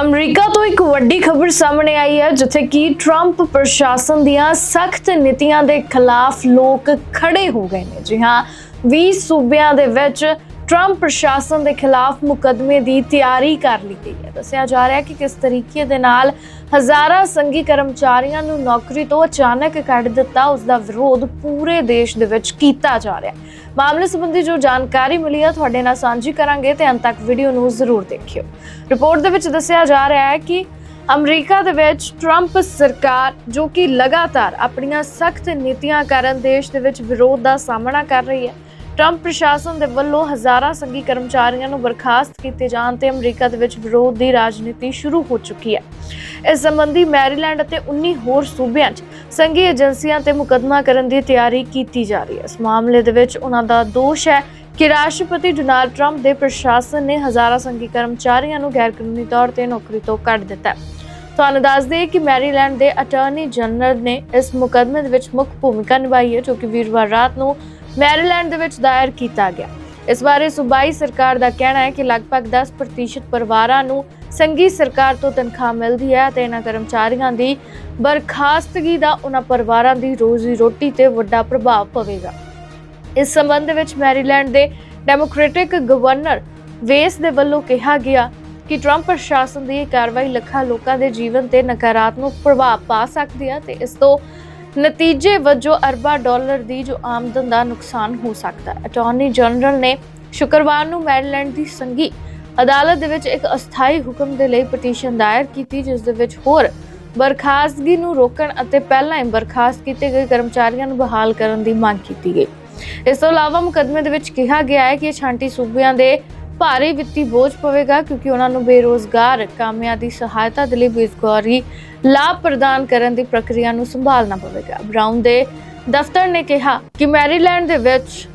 America ਤੋਂ ਇੱਕ ਵੱਡੀ ਖਬਰ ਸਾਹਮਣੇ ਆਈ ਹੈ, ਜਿੱਥੇ ਕਿ ਟਰੰਪ ਪ੍ਰਸ਼ਾਸਨ ਦੀਆਂ ਸਖਤ ਨੀਤੀਆਂ ਦੇ ਖਿਲਾਫ ਲੋਕ ਖੜੇ ਹੋ ਗਏ ਨੇ। ਜੀ ਹਾਂ 20 ਸੂਬਿਆਂ ਦੇ ਵਿੱਚ ਟਰੰਪ ਪ੍ਰਸ਼ਾਸਨ ਦੇ ਖਿਲਾਫ ਮੁਕੱਦਮੇ ਦੀ ਤਿਆਰੀ ਕਰ ਲਈ ਗਈ ਹੈ। ਦੱਸਿਆ ਜਾ ਰਿਹਾ ਹੈ ਕਿ ਕਿਸ ਤਰੀਕੇ ਦੇ ਨਾਲ ਹਜ਼ਾਰਾਂ ਸੰਘੀ ਕਰਮਚਾਰੀਆਂ ਨੂੰ ਨੌਕਰੀ ਤੋਂ ਅਚਾਨਕ ਕੱਢ ਦਿੱਤਾ, ਉਸ ਦਾ ਵਿਰੋਧ ਪੂਰੇ ਦੇਸ਼ ਦੇ ਵਿੱਚ ਕੀਤਾ ਜਾ ਰਿਹਾ ਹੈ। ਮਾਮਲੇ ਸੰਬੰਧੀ ਜੋ ਜਾਣਕਾਰੀ ਮਿਲੀ ਹੈ, ਤੁਹਾਡੇ ਨਾਲ ਸਾਂਝੀ ਕਰਾਂਗੇ ਤੇ ਅੰਤ ਤੱਕ ਵੀਡੀਓ ਨੂੰ ਜ਼ਰੂਰ ਦੇਖਿਓ। ਰਿਪੋਰਟ ਦੇ ਵਿੱਚ ਦੱਸਿਆ ਜਾ ਰਿਹਾ ਹੈ ਕਿ ਅਮਰੀਕਾ ਦੇ ਵਿੱਚ ਟਰੰਪ ਸਰਕਾਰ, ਜੋ ਕਿ ਲਗਾਤਾਰ ਆਪਣੀਆਂ ਸਖਤ ਨੀਤੀਆਂ ਕਾਰਨ ਦੇਸ਼ ਦੇ ਵਿੱਚ ਵਿਰੋਧ ਦਾ ਸਾਹਮਣਾ ਕਰ ਰਹੀ ਹੈ ਟਰੰਪ ਪ੍ਰਸ਼ਾਸਨ ਦੇ ਵੱਲੋਂ ਹਜ਼ਾਰਾਂ ਸੰਘੀ ਕਰਮਚਾਰੀਆਂ ਨੂੰ ਬਰਖਾਸਤ ਕੀਤੇ ਜਾਣ ਤੇ ਅਮਰੀਕਾ ਦੇ ਵਿੱਚ ਵਿਰੋਧ ਦੀ ਰਾਜਨੀਤੀ ਸ਼ੁਰੂ ਹੋ ਚੁੱਕੀ ਹੈ। ਇਸ ਸੰਬੰਧੀ ਮੈਰੀਲੈਂਡ ਅਤੇ 19 ਹੋਰ ਸੂਬਿਆਂ 'ਚ ਸੰਘੀ ਏਜੰਸੀਆਂ ਤੇ ਮੁਕੱਦਮਾ ਕਰਨ ਦੀ ਤਿਆਰੀ ਕੀਤੀ ਜਾ ਰਹੀ ਹੈ। ਇਸ ਮਾਮਲੇ ਦੇ ਵਿੱਚ ਉਹਨਾਂ ਦਾ ਦੋਸ਼ ਹੈ ਕਿ ਰਾਸ਼ਟਰਪਤੀ ਡੋਨਾਲਡ ਟਰੰਪ ਦੇ ਪ੍ਰਸ਼ਾਸਨ ਨੇ ਹਜ਼ਾਰਾਂ ਸੰਘੀ ਕਰਮਚਾਰੀਆਂ ਨੂੰ ਗੈਰਕਾਨੂੰਨੀ ਤੌਰ ਤੇ ਨੌਕਰੀ ਤੋਂ ਕੱਢ ਦਿੱਤਾ ਹੈ। ਤੁਹਾਨੂੰ ਦੱਸ ਦਈਏ ਕਿ ਮੈਰੀਲੈਂਡ ਦੇ ਅਟਾਰਨੀ ਜਨਰਲ ਨੇ ਇਸ ਮੁਕੱਦਮੇ ਦੇ ਵਿੱਚ ਮੁੱਖ ਭੂਮਿਕਾ ਨਿਭਾਈ ਹੈ, ਜੋ ਕਿ ਵੀਰਵਾਰ ਰਾਤ ਨੂੰ ਮੈਰੀਲੈਂਡ ਦੇ ਵਿੱਚ ਦਾਇਰ ਕੀਤਾ ਗਿਆ। ਇਸ ਬਾਰੇ ਸੂਬਾਈ ਸਰਕਾਰ ਦਾ ਕਹਿਣਾ ਹੈ ਕਿ ਲਗਭਗ 10% ਪਰਿਵਾਰਾਂ ਨੂੰ ਸੰਘੀ ਸਰਕਾਰ ਤੋਂ ਤਨਖਾਹ ਮਿਲਦੀ ਹੈ ਤੇ ਇਹਨਾਂ ਕਰਮਚਾਰੀਆਂ ਦੀ ਬਰਖਾਸਤਗੀ ਦਾ ਉਹਨਾਂ ਪਰਿਵਾਰਾਂ ਦੀ ਰੋਜ਼ੀ ਰੋਟੀ ਤੇ ਵੱਡਾ ਪ੍ਰਭਾਵ ਪਵੇਗਾ। ਇਸ ਸੰਬੰਧ ਵਿੱਚ ਮੈਰੀਲੈਂਡ ਦੇ ਡੈਮੋਕ੍ਰੈਟਿਕ ਗਵਰਨਰ ਵੇਸ ਦੇ ਵੱਲੋਂ ਕਿਹਾ ਗਿਆ ਕਿ ਟਰੰਪ ਪ੍ਰਸ਼ਾਸਨ ਦੀ ਇਹ ਕਾਰਵਾਈ ਲੱਖਾਂ ਲੋਕਾਂ ਦੇ ਜੀਵਨ ਤੇ ਨਕਾਰਾਤਮਕ ਪ੍ਰਭਾਵ ਪਾ ਸਕਦੀ ਹੈ ਤੇ ਇਸ ਤੋਂ ਨਤੀਜੇ ਵਜੋਂ ਅਰਬਾਂ ਡਾਲਰ ਦੀ ਜੋ ਆਮਦਨ ਦਾ ਨੁਕਸਾਨ ਹੋ ਸਕਦਾ ਹੈ। ਅਟਾਰਨੀ ਜਨਰਲ ਨੇ ਸ਼ੁੱਕਰਵਾਰ ਨੂੰ ਮੈਰੀਲੈਂਡ ਦੀ ਸੰਘੀ ਅਦਾਲਤ ਦੇ ਵਿੱਚ ਇੱਕ ਅਸਥਾਈ ਹੁਕਮ ਦੇ ਲਈ ਪਟੀਸ਼ਨ ਦਾਇਰ ਕੀਤੀ, ਜਿਸ ਦੇ ਵਿੱਚ ਹੋਰ ਬਰਖਾਸਤਗੀ ਨੂੰ ਰੋਕਣ ਅਤੇ ਪਹਿਲਾਂ ਹੀ ਬਰਖਾਸਤ ਕੀਤੇ ਗਏ ਕਰਮਚਾਰੀਆਂ ਨੂੰ ਬਹਾਲ ਕਰਨ ਦੀ ਮੰਗ ਕੀਤੀ ਗਈ। ਇਸ ਤੋਂ ਇਲਾਵਾ ਮੁਕੱਦਮੇ ਦੇ ਵਿੱਚ ਕਿਹਾ ਗਿਆ ਹੈ ਕਿ ਇਹ ਛਾਂਟੀ ਸੂਬਿਆਂ ਦੇ ਭਾਰੀ ਵਿੱਤੀ ਬੋਝ ਪਵੇਗਾ ਕਿਉਂਕਿ ਉਹਨਾਂ ਨੂੰ ਬੇਰੋਜ਼ਗਾਰ ਕਾਮਿਆਂ ਦੀ ਸਹਾਇਤਾ ਦੇ ਲਈ ਬੇਰੁਜ਼ਗਾਰੀ ਲਾਭ ਪ੍ਰਦਾਨ ਕਰਨ ਦੀ ਪ੍ਰਕਿਰਿਆ ਨੂੰ ਸੰਭਾਲਣਾ ਪਵੇਗਾ। ਬ੍ਰਾਊਨ ਦੇ ਦਫ਼ਤਰ ਨੇ ਕਿਹਾ ਕਿ ਮੈਰੀਲੈਂਡ ਦੇ ਵਿੱਚ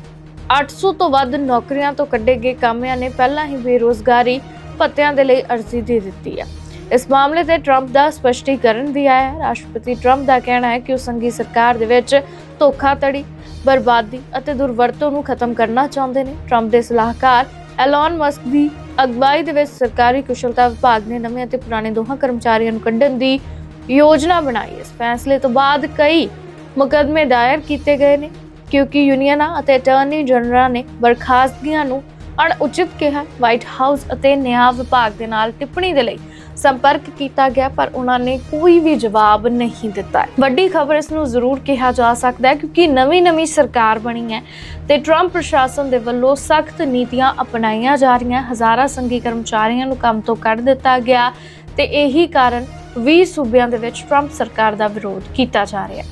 800 ਤੋਂ ਵੱਧ ਨੌਕਰੀਆਂ ਤੋਂ ਕੱਢੇ ਗਏ ਕਾਮਿਆਂ ਨੇ ਪਹਿਲਾਂ ਹੀ ਬੇਰੋਜ਼ਗਾਰੀ ਭੱਤਿਆਂ ਦੇ ਲਈ ਅਰਜ਼ੀ ਦੇ ਦਿੱਤੀ ਹੈ। ਇਸ ਮਾਮਲੇ ਤੇ ਟਰੰਪ ਦਾ ਸਪਸ਼ਟੀਕਰਨ ਵੀ ਆਇਆ ਹੈ। ਰਾਸ਼ਟਰਪਤੀ ਟਰੰਪ ਦਾ ਕਹਿਣਾ ਹੈ ਕਿ ਉਹ ਸੰਘੀ ਸਰਕਾਰ ਦੇ ਵਿੱਚ ਧੋਖਾਧੜੀ, ਬਰਬਾਦੀ ਅਤੇ ਦੁਰਵਰਤੋਂ ਨੂੰ ਖਤਮ ਕਰਨਾ ਚਾਹੁੰਦੇ ਨੇ। ਟਰੰਪ ਦੇ ਸਲਾਹਕਾਰ ਐਲਨ ਮਸਕ ਦੀ ਅਗਵਾਈ ਦੇ ਵਿੱਚ ਸਰਕਾਰੀ ਕੁਸ਼ਲਤਾ ਵਿਭਾਗ ਨੇ ਨਵੇਂ ਅਤੇ ਪੁਰਾਣੇ ਦੋਹਾਂ ਕਰਮਚਾਰੀਆਂ ਨੂੰ ਕੱਢਣ ਦੀ ਯੋਜਨਾ ਬਣਾਈ। ਇਸ ਫੈਸਲੇ ਤੋਂ ਬਾਅਦ ਕਈ ਮੁਕੱਦਮੇ ਦਾਇਰ ਕੀਤੇ ਗਏ ਨੇ, ਕਿਉਂਕਿ ਯੂਨੀਅਨਾਂ ਅਤੇ ਅਟਾਰਨੀ ਜਨਰਲ ਨੇ ਬਰਖਾਸਤਗੀਆਂ ਨੂੰ ਅਣਉਚਿਤ ਕਿਹਾ। ਵਾਈਟ ਹਾਊਸ ਅਤੇ ਨਿਆਂ ਵਿਭਾਗ ਦੇ ਨਾਲ ਟਿੱਪਣੀ ਦੇ ਲਈ ਸੰਪਰਕ ਕੀਤਾ ਗਿਆ, ਪਰ ਉਹਨਾਂ ਨੇ ਕੋਈ ਵੀ ਜਵਾਬ ਨਹੀਂ ਦਿੱਤਾ ਵੱਡੀ ਖਬਰ ਇਸ ਨੂੰ ਜ਼ਰੂਰ ਕਿਹਾ ਜਾ ਸਕਦਾ ਹੈ, ਕਿਉਂਕਿ ਨਵੀਂ-ਨਵੀਂ ਸਰਕਾਰ ਬਣੀ ਹੈ ਤੇ ਟਰੰਪ ਪ੍ਰਸ਼ਾਸਨ ਦੇ ਵੱਲੋਂ ਸਖਤ ਨੀਤੀਆਂ ਅਪਣਾਈਆਂ ਜਾ ਰਹੀਆਂ ਹਜ਼ਾਰਾਂ ਸੰਘੀ ਕਰਮਚਾਰੀਆਂ ਨੂੰ ਕੰਮ ਤੋਂ ਕੱਢ ਦਿੱਤਾ ਗਿਆ ਤੇ ਇਹੀ ਕਾਰਨ 20 ਸੂਬਿਆਂ ਦੇ ਵਿੱਚ ਟਰੰਪ ਸਰਕਾਰ ਦਾ ਵਿਰੋਧ ਕੀਤਾ ਜਾ ਰਿਹਾ ਹੈ।